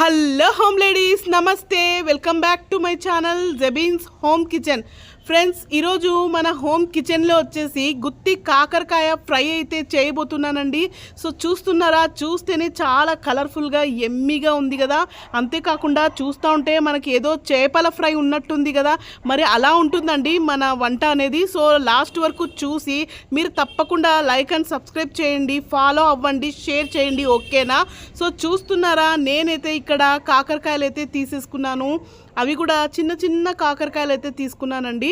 Hello home ladies namaste. Welcome back to my channel Jebeens home kitchen. Friends ఈరోజు మన home కిచెన్లో వచ్చేసి గుత్తి కాకరకాయ ఫ్రై అయితే చేయబోతున్నానండి. సో చూస్తున్నారా? చూస్తేనే చాలా కలర్ఫుల్గా ఎమ్మిగా ఉంది కదా. అంతేకాకుండా చూస్తూ ఉంటే మనకి ఏదో చేపల ఫ్రై ఉన్నట్టుంది కదా. మరి అలా ఉంటుందండి మన వంట అనేది. సో లాస్ట్ వరకు చూసి మీరు తప్పకుండా లైక్ అండ్ సబ్స్క్రైబ్ చేయండి ఫాలో అవ్వండి షేర్ చేయండి ఓకేనా? సో చూస్తున్నారా? నేనైతే ఇక్కడ కాకరకాయలు అయితే తీసేసుకున్నాను. అవి కూడా చిన్న చిన్న కాకరకాయలు అయితే తీసుకున్నానండి.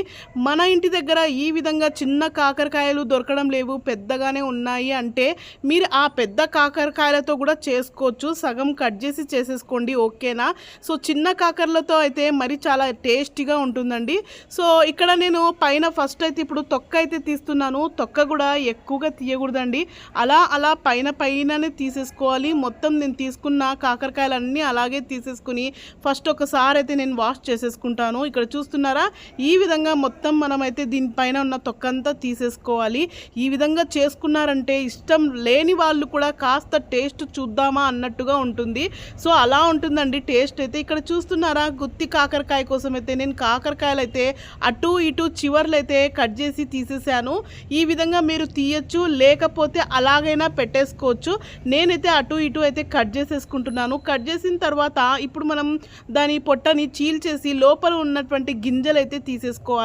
మన ఇంటి దగ్గర ఈ విధంగా చిన్న కాకరకాయలు దొరకడం లేవు పెద్దగానే ఉన్నాయి అంటే మీరు ఆ పెద్ద కాకరకాయలతో కూడా చేసుకోవచ్చు. సగం కట్ చేసి చేసేసుకోండి ఓకేనా? సో చిన్న కాకరలతో అయితే మరి చాలా టేస్టీగా ఉంటుందండి. సో ఇక్కడ నేను పైన ఫస్ట్ అయితే ఇప్పుడు తొక్క అయితే తీస్తున్నాను. తొక్క కూడా ఎక్కువగా తీయకూడదండి. అలా అలా పైన పైననే తీసేసుకోవాలి. మొత్తం నేను తీసుకున్న కాకరకాయలన్నీ అలాగే తీసేసుకుని ఫస్ట్ ఒకసారి అయితే నేను వాష్ చేసేసుకుంటాను. ఇక్కడ చూస్తున్నారా? ఈ విధంగా మొత్తం మనమైతే దీనిపైన ఉన్న తొక్కంతా తీసేసుకోవాలి. ఈ విధంగా చేసుకున్నారంటే ఇష్టం లేని వాళ్ళు కూడా కాస్త టేస్ట్ చూద్దామా అన్నట్టుగా ఉంటుంది. సో అలా ఉంటుందండి టేస్ట్ అయితే. ఇక్కడ చూస్తున్నారా? గుత్తి కాకరకాయ కోసం అయితే నేను కాకరకాయలు అయితే అటు ఇటు చివర్లు అయితే కట్ చేసి తీసేసాను. ఈ విధంగా మీరు తీయచ్చు లేకపోతే అలాగైనా పెట్టేసుకోవచ్చు. నేనైతే అటు ఇటు అయితే కట్ చేసేసుకుంటున్నాను. కట్ చేసిన తర్వాత ఇప్పుడు మనం దాని పొట్టని చీల్చేసి లోపల ఉన్నటువంటి గింజలు అయితే తీసేసుకోవాలి.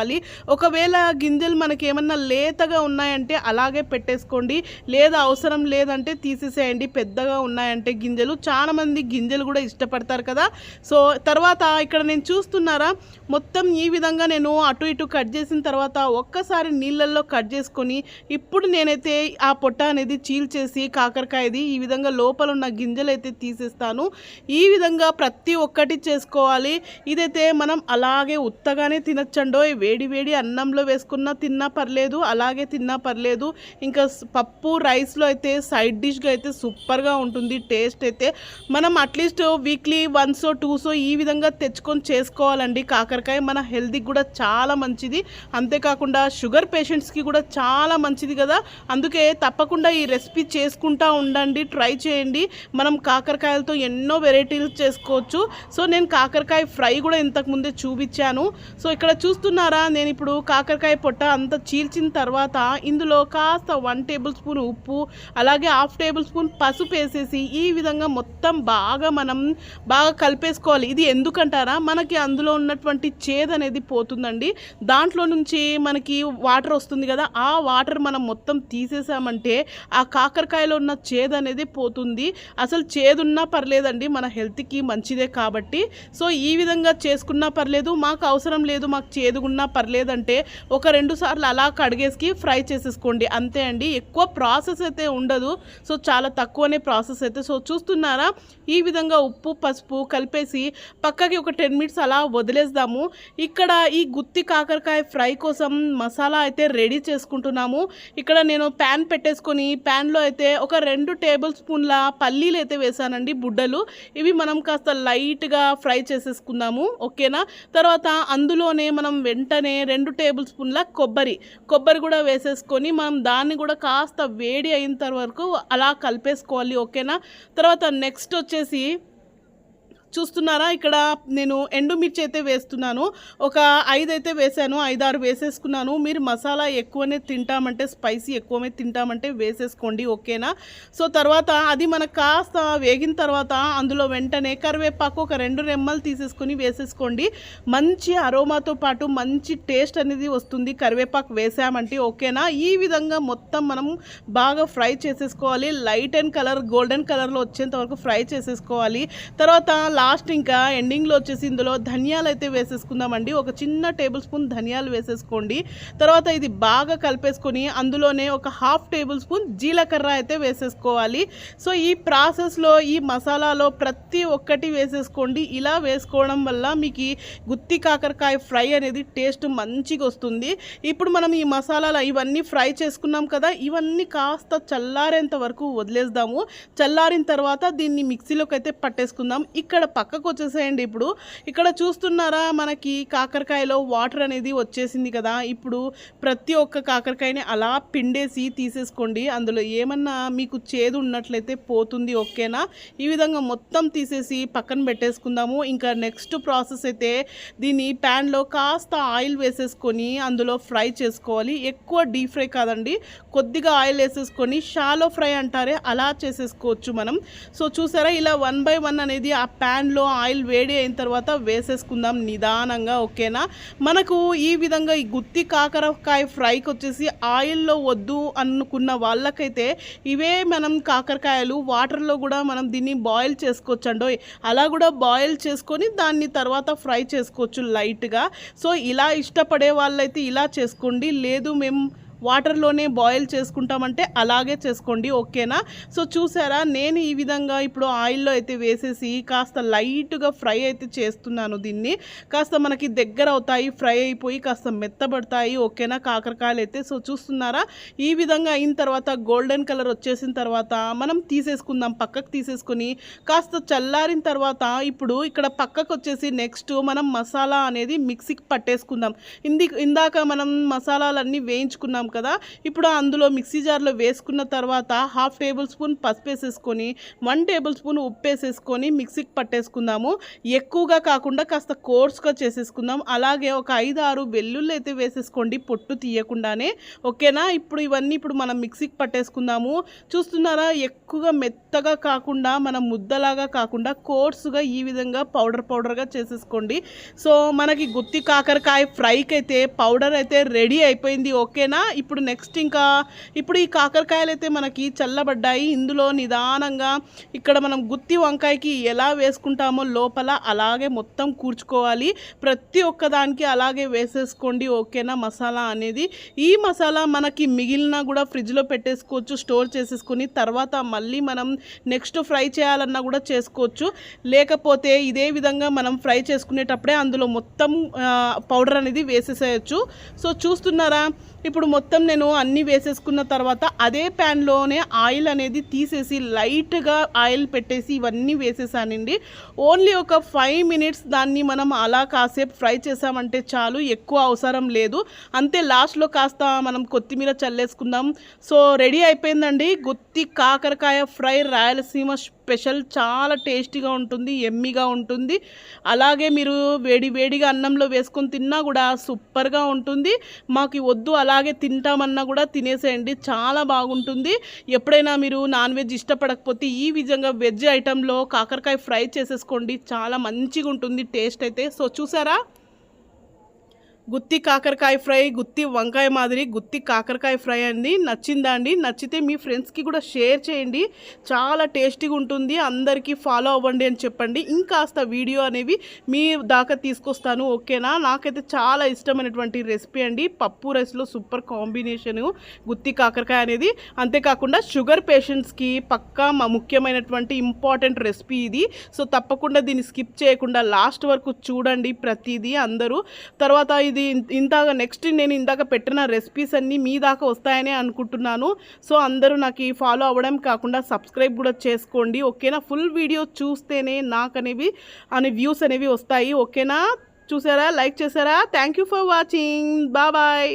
ఒకవేళ గింజలు మనకి ఏమన్నా లేతగా ఉన్నాయంటే అలాగే పెట్టేసుకోండి. లేదా అవసరం లేదంటే తీసేసేయండి. పెద్దగా ఉన్నాయంటే గింజలు. చాలా మంది గింజలు కూడా ఇష్టపడతారు కదా. సో తర్వాత ఇక్కడ నేను చూస్తున్నారా? మొత్తం ఈ విధంగా నేను అటు ఇటు కట్ చేసిన తర్వాత ఒక్కసారి నీళ్ళల్లో కట్ చేసుకొని ఇప్పుడు నేనైతే ఆ పొట్ట అనేది చీల్చేసి కాకరకాయది ఈ విధంగా లోపల ఉన్న గింజలు అయితే తీసేస్తాను. ఈ విధంగా ప్రతి ఒక్కటి చేసుకోవాలి. ఇదైతే మనం అలాగే ఉత్తగానే తినచ్చండో వేడి వేడి అన్నంలో వేసుకున్నా తిన్నా పర్లేదు అలాగే తిన్నా పర్లేదు. ఇంకా పప్పు రైస్లో అయితే సైడ్ డిష్గా అయితే సూపర్గా ఉంటుంది టేస్ట్ అయితే. మనం అట్లీస్ట్ వీక్లీ వన్సో టూసో ఈ విధంగా తెచ్చుకొని చేసుకోవాలండి. కాకరకాయ మన హెల్త్కి కూడా చాలా మంచిది. అంతేకాకుండా షుగర్ పేషెంట్స్కి కూడా చాలా మంచిది కదా. అందుకే తప్పకుండా ఈ రెసిపీ చేసుకుంటా ఉండండి ట్రై చేయండి. మనం కాకరకాయలతో ఎన్నో వెరైటీలు చేసుకోవచ్చు. సో నేను కాకరకాయ ఫ్రై కూడా ఇంతకు ముందే చూపించాను. సో ఇక్కడ చూస్తున్నారు నేను ఇప్పుడు కాకరకాయ పొట్ట అంతా చీల్చిన తర్వాత ఇందులో కాస్త వన్ టేబుల్ స్పూన్ ఉప్పు అలాగే హాఫ్ టేబుల్ స్పూన్ పసుపు వేసేసి ఈ విధంగా మొత్తం బాగా మనం బాగా కలిపేసుకోవాలి. ఇది ఎందుకంటారా? మనకి అందులో ఉన్నటువంటి చేదు అనేది పోతుందండి. దాంట్లో నుంచి మనకి వాటర్ వస్తుంది కదా ఆ వాటర్ మనం మొత్తం తీసేసామంటే ఆ కాకరకాయలో ఉన్న చేదు అనేది పోతుంది. అసలు చేదున్నా పర్లేదండి మన హెల్త్కి మంచిదే కాబట్టి. సో ఈ విధంగా చేసుకున్నా పర్లేదు మాకు అవసరం లేదు మాకు చేదుగున్నా పర్లేదంటే ఒక రెండు సార్లు అలా కడిగేసి ఫ్రై చేసేసుకోండి. అంతే అండి. ఎక్కువ ప్రాసెస్ అయితే ఉండదు. సో చాలా తక్కువనే ప్రాసెస్ అయితే. సో చూస్తున్నారా? ఈ విధంగా ఉప్పు పసుపు కలిపేసి పక్కకి ఒక టెన్ మినిట్స్ అలా వదిలేద్దాము. ఇక్కడ ఈ గుత్తి కాకరకాయ ఫ్రై కోసం మసాలా అయితే రెడీ చేసుకుంటున్నాము. ఇక్కడ నేను ప్యాన్ పెట్టేసుకొని ప్యాన్లో అయితే ఒక రెండు టేబుల్ స్పూన్ల పల్లీలు అయితే వేసానండి బుడ్డలు. ఇవి మనం కాస్త లైట్గా ఫ్రై చేసేసుకుందాము. ఓకేనా? తర్వాత అందులోనే మనం వెంట వెంటనే రెండు టేబుల్ స్పూన్ల కొబ్బరి. కొబ్బరి కూడా వేసేసుకొని మనం దాన్ని కూడా కాస్త వేడి అయిన తర్వాత అలా కలిపేసుకోవాలి ఓకేనా? తర్వాత నెక్స్ట్ వచ్చేసి చూస్తున్నారా? ఇక్కడ నేను ఎండుమిర్చి అయితే వేస్తున్నాను. ఒక ఐదు అయితే వేసాను. ఐదారు వేసేసుకున్నాను. మీరు మసాలా ఎక్కువనే తింటామంటే స్పైసీ ఎక్కువనే తింటామంటే వేసేసుకోండి. ఓకేనా? సో తర్వాత అది మనకు కాస్త వేగిన తర్వాత అందులో వెంటనే కరివేపాకు ఒక రెండు రెమ్మలు తీసేసుకొని వేసేసుకోండి. మంచి అరోమాతో పాటు మంచి టేస్ట్ అనేది వస్తుంది. కరివేపాకు వేసామంటే ఓకేనా? ఈ విధంగా మొత్తం మనం బాగా ఫ్రై చేసేసుకోవాలి. లైట్ అండ్ కలర్ గోల్డెన్ కలర్లో వచ్చేంత వరకు ఫ్రై చేసేసుకోవాలి. తర్వాత లాస్ట్ ఇంకా ఎండింగ్లో వచ్చేసి ఇందులో ధనియాలు అయితే వేసేసుకుందామండి. ఒక చిన్న టేబుల్ స్పూన్ ధనియాలు వేసేసుకోండి. తర్వాత ఇది బాగా కలిపేసుకొని అందులోనే ఒక హాఫ్ టేబుల్ స్పూన్ జీలకర్ర అయితే వేసేసుకోవాలి. సో ఈ ప్రాసెస్లో ఈ మసాలాలో ప్రతి ఒక్కటి వేసేసుకోండి. ఇలా వేసుకోవడం వల్ల మీకు ఈ గుత్తి కాకరకాయ ఫ్రై అనేది టేస్ట్ మంచిగా వస్తుంది. ఇప్పుడు మనం ఈ మసాలాలు ఇవన్నీ ఫ్రై చేసుకున్నాం కదా ఇవన్నీ కాస్త చల్లారేంత వరకు వదిలేద్దాము. చల్లారిన తర్వాత దీన్ని మిక్సీలోకి అయితే పట్టేసుకుందాం. ఇక్కడ పక్కకు వచ్చేసేయండి ఇప్పుడు ఇక్కడ చూస్తున్నారా మనకి కాకరకాయలో వాటర్ అనేది వచ్చేసింది కదా. ఇప్పుడు ప్రతి ఒక్క కాకరకాయని అలా పిండేసి తీసేసుకోండి. అందులో ఏమన్నా మీకు చేదు ఉన్నట్లయితే పోతుంది ఓకేనా ఈ విధంగా మొత్తం తీసేసి పక్కన పెట్టేసుకుందాము. ఇంకా నెక్స్ట్ ప్రాసెస్ అయితే దీన్ని ప్యాన్లో కాస్త ఆయిల్ వేసేసుకొని అందులో ఫ్రై చేసుకోవాలి. ఎక్కువ డీప్ ఫ్రై కాదండి. కొద్దిగా ఆయిల్ వేసేసుకొని షాలో ఫ్రై అంటారే అలా చేసేసుకోవచ్చు మనం. సో చూసారా ఇలా వన్ బై వన్ అనేది ఆ ప్యాన్లో ఆయిల్ వేడి అయిన తర్వాత వేసేసుకుందాం నిదానంగా ఓకేనా? మనకు ఈ విధంగా ఈ గుత్తి కాకరకాయ ఫ్రైకి వచ్చేసి ఆయిల్లో వద్దు అనుకున్న వాళ్ళకైతే ఇవే మనం కాకరకాయలు వాటర్లో కూడా మనం దీన్ని బాయిల్ చేసుకోవచ్చు అలా కూడా బాయిల్ చేసుకొని దాన్ని తర్వాత ఫ్రై చేసుకోవచ్చు లైట్గా. సో ఇలా ఇష్టపడే వాళ్ళైతే ఇలా చేసుకోండి. లేదు మేము వాటర్లోనే బాయిల్ చేసుకుంటామంటే అలాగే చేసుకోండి ఓకేనా? సో చూసారా? నేను ఈ విధంగా ఇప్పుడు ఆయిల్లో అయితే వేసేసి కాస్త లైట్గా ఫ్రై అయితే చేస్తున్నాను దీన్ని. కాస్త మనకి దగ్గర అవుతాయి ఫ్రై అయిపోయి కాస్త మెత్తబడతాయి ఓకేనా? కాకరకాయలు అయితే. సో చూస్తున్నారా? ఈ విధంగా అయిన తర్వాత గోల్డెన్ కలర్ వచ్చేసిన తర్వాత మనం తీసేసుకుందాం పక్కకు తీసేసుకొని. కాస్త చల్లారిన తర్వాత ఇప్పుడు ఇక్కడ పక్కకు వచ్చేసి నెక్స్ట్ మనం మసాలా అనేది మిక్సీకి పట్టేసుకుందాం. ఇంది ఇందాక మనం మసాలాలన్నీ వేయించుకున్నాం కదా. ఇప్పుడు అందులో మిక్సీ జార్లో వేసుకున్న తర్వాత హాఫ్ టేబుల్ స్పూన్ పసుపు వేసేసుకొని వన్ టేబుల్ స్పూన్ ఉప్పు వేసేసుకొని మిక్సీకి పట్టేసుకుందాము. ఎక్కువగా కాకుండా కాస్త కోర్స్గా చేసేసుకుందాం. అలాగే ఒక ఐదు ఆరు వెల్లుల్లి అయితే వేసేసుకోండి పొట్టు తీయకుండానే. ఓకేనా? ఇప్పుడు ఇవన్నీ ఇప్పుడు మనం మిక్సీకి పట్టేసుకుందాము. చూస్తున్నారా? ఎక్కువగా మెత్తగా కాకుండా మనం ముద్దలాగా కాకుండా కోర్సుగా ఈ విధంగా పౌడర్ పౌడర్గా చేసేసుకోండి. సో మనకి గుత్తి కాకరకాయ ఫ్రైకి అయితే పౌడర్ అయితే రెడీ అయిపోయింది. ఓకేనా? ఇప్పుడు నెక్స్ట్ ఇంకా ఇప్పుడు ఈ కాకరకాయలు అయితే మనకి చల్లబడ్డాయి. ఇందులో నిదానంగా ఇక్కడ మనం గుత్తి వంకాయకి ఎలా వేసుకుంటామో లోపల అలాగే మొత్తం కూర్చుకోవాలి. ప్రతి ఒక్కదానికి అలాగే వేసేసుకోండి. ఓకేనా? మసాలా అనేది ఈ మసాలా మనకి మిగిలిన కూడా ఫ్రిడ్జ్లో పెట్టేసుకోవచ్చు స్టోర్ చేసేసుకొని తర్వాత మళ్ళీ మనం నెక్స్ట్ ఫ్రై చేయాలన్నా కూడా చేసుకోవచ్చు. లేకపోతే ఇదే విధంగా మనం ఫ్రై చేసుకునేటప్పుడే అందులో మొత్తం పౌడర్ అనేది వేసేసేయచ్చు. సో చూస్తున్నారా? ఇప్పుడు మొత్తం నేను అన్నీ వేసేసుకున్న తర్వాత అదే ప్యాన్లోనే ఆయిల్ అనేది తీసేసి లైట్గా ఆయిల్ పెట్టేసి ఇవన్నీ వేసేసానండి. ఓన్లీ ఒక ఫైవ్ మినిట్స్ దాన్ని మనం అలా కాసేపు ఫ్రై చేసామంటే చాలు ఎక్కువ అవసరం లేదు. అంతే లాస్ట్లో కాస్త మనం కొత్తిమీర చల్లేసుకుందాం. సో రెడీ అయిపోయిందండి. గుత్తి కాకరకాయ ఫ్రై రాయలసీమ స్పెషల్ చాలా టేస్టీగా ఉంటుంది ఎమ్మిగా ఉంటుంది. అలాగే మీరు వేడి వేడిగా అన్నంలో వేసుకొని తిన్నా కూడా సూపర్గా ఉంటుంది. మాకు వద్దు అలాగే తింటామన్నా కూడా తినేసేయండి చాలా బాగుంటుంది. ఎప్పుడైనా మీరు నాన్ వెజ్ ఇష్టపడకపోతే ఈ విధంగా వెజ్ ఐటెంలో కాకరకాయ ఫ్రై చేసేసుకోండి చాలా మంచిగా ఉంటుంది టేస్ట్ అయితే. సో చూసారా? గుత్తి కాకరకాయ ఫ్రై గుత్తి వంకాయ మాదిరి గుత్తి కాకరకాయ ఫ్రై అండి. నచ్చిందా అండి? నచ్చితే మీ ఫ్రెండ్స్కి కూడా షేర్ చేయండి. చాలా టేస్టీగా ఉంటుంది. అందరికీ ఫాలో అవ్వండి అని చెప్పండి. ఇంకాస్త వీడియో అనేవి మీ దాకా తీసుకొస్తాను. ఓకేనా? నాకైతే చాలా ఇష్టమైనటువంటి రెసిపీ అండి. పప్పు రైస్లో సూపర్ కాంబినేషను గుత్తి కాకరకాయ అనేది. అంతేకాకుండా షుగర్ పేషెంట్స్కి పక్కా మా ముఖ్యమైనటువంటి ఇంపార్టెంట్ రెసిపీ ఇది. సో తప్పకుండా దీన్ని స్కిప్ చేయకుండా లాస్ట్ వరకు చూడండి ప్రతిదీ అందరూ. తర్వాత ఇది ఇందాక నెక్స్ట్ నేను ఇందాక పెట్టిన రెసిపీస్ అన్నీ మీ దాకా వస్తాయని అనుకుంటున్నాను. సో అందరూ నాకు ఫాలో అవ్వడం కాకుండా సబ్స్క్రైబ్ కూడా చేసుకోండి. ఓకేనా? ఫుల్ వీడియో చూస్తేనే నాకు అనేవి అనే వ్యూస్ అనేవి వస్తాయి. ఓకేనా? చూసారా? లైక్ చేశారా thank you for watching bye